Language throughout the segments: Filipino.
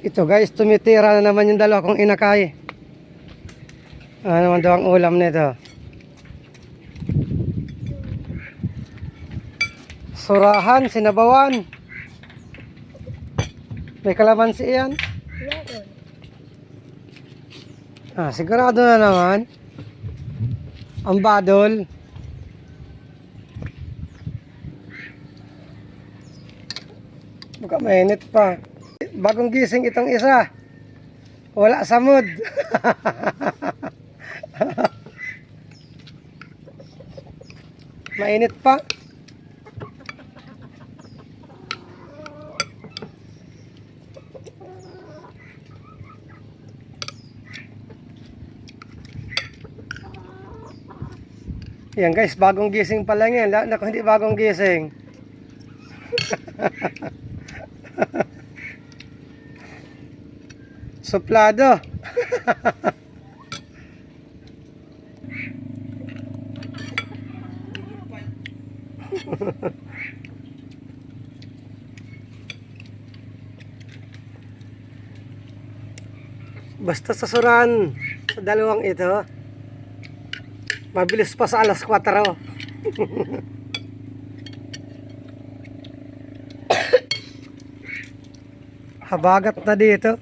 Ito guys, tumitira na naman yung dalawa kong inakay. Ano naman daw ang ulam nito? Surahan, sinabawan. May kalamansi yan. Ah, sigurado na naman. Ang badol. Baka mainit pa. Bagong gising itong isa. Wala sa mood. mainit pa. Yan guys, bagong gising pa lang yan. Naku, hindi bagong gising. Suplado. Basta sa suran sa dalawang ito, mabilis pa sa alas 4. Habagat na dito.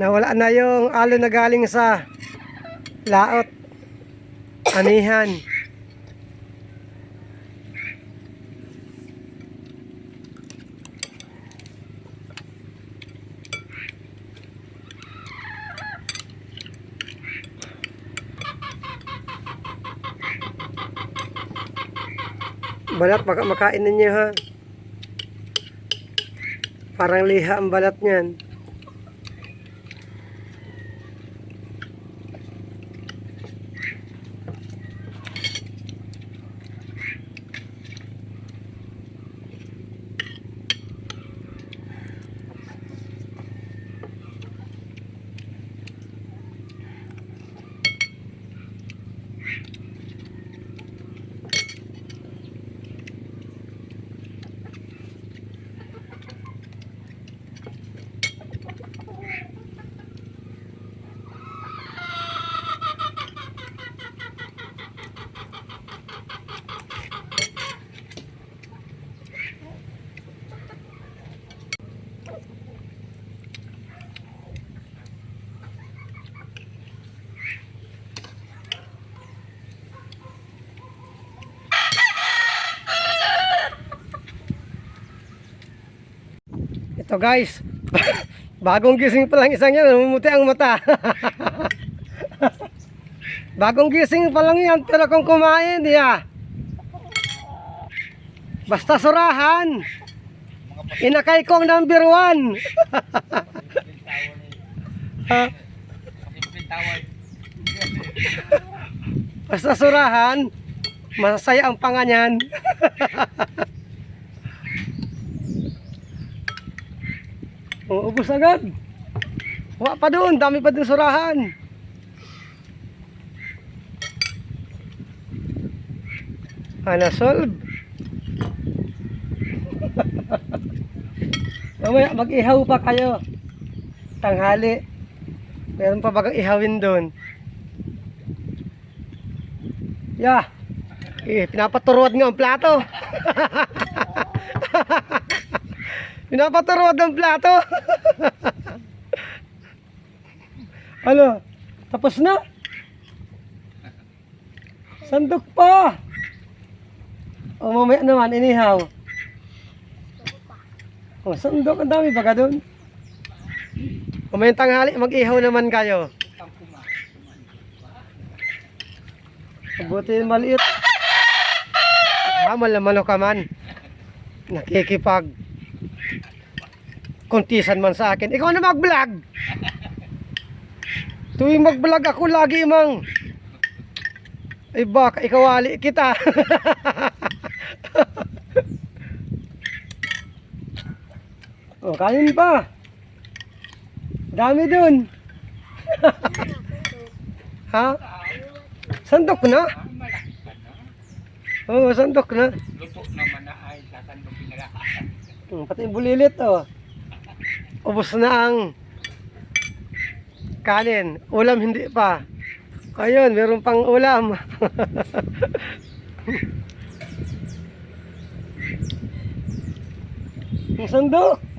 Nawala na yung alo na galing sa laot. Anihan. Balat, baka makain ninyo ha. Parang liha ang balat niyan. Ito guys, bagong gising pa lang isang yan, namumuti ang mata. bagong gising pa lang yan, pero kung kumain, diya. Basta surahan. Inakay kong number one. Basta surahan, masaya ang panganyan. Oo, ubos agad. Wala pa doon, dami pa doon surahan. Ana solve. Mamaya mag-ihaw pa kayo. Tanghali. Meron pa bagang ihawin doon. Ya. Eh, pinapaturuan nga ang plato. Pinapaturuan ang plato. ano? Tapos na? Sandok pa. O mamaya naman, inihaw. O, sandok. Ang dami baga doon. Mamaya tanghali, mag-ihaw naman kayo. Yung maliit. Hamal na manok ka man. Nakikipag kuntisan man sa akin. Ikaw na mag-vlog. Tuwing mag-vlog ako lagi mang ay baka ikawali kita. oh, kanin pa. Dami dun. ha? Sandok na? Oo, sandok na. Lupo naman na ay sa sandong pinalakaan. Hmm, pati bulilit, oh ubos na ang kanin. Ulam hindi pa. Ayun, meron pang ulam. Ang sandok.